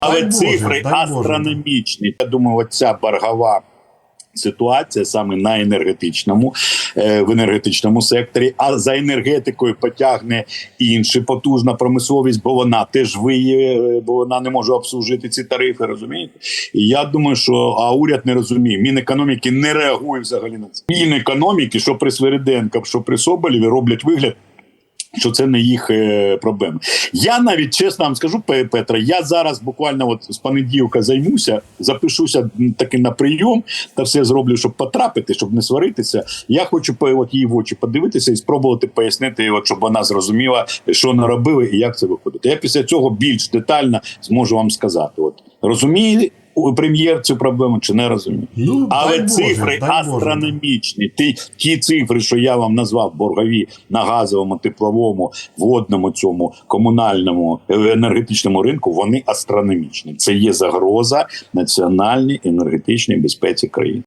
Але Дай цифри Боже. астрономічні. Я думаю, оця боргова. Ситуація саме на енергетичному е, в енергетичному секторі, а за енергетикою потягне інша потужна промисловість, бо вона теж виє, бо вона не може обслужити ці тарифи. Розумієте? І я думаю, що а уряд не розуміє. Мінекономіки не реагує взагалі на це. Мінекономіки, що при Свириденко, що при Соболєві роблять вигляд. Що це не їх е, проблема. Я навіть чесно вам скажу, Петра, я зараз буквально от з понеділка займуся, запишуся таки на прийом та все зроблю, щоб потрапити, щоб не сваритися. Я хочу от її в очі подивитися і спробувати пояснити, от, щоб вона зрозуміла, що наробили і як це виходить. Я після цього більш детально зможу вам сказати. От розуміє у- прем'єр цю проблему чи не розуміє? Ну, Але цифри Боже. астрономічні. Ті, ті цифри, що я вам назвав боргові на газовому, тепловому, водному цьому комунальному енергетичному ринку, вони астрономічні. Це є загроза національній енергетичній безпеці країни.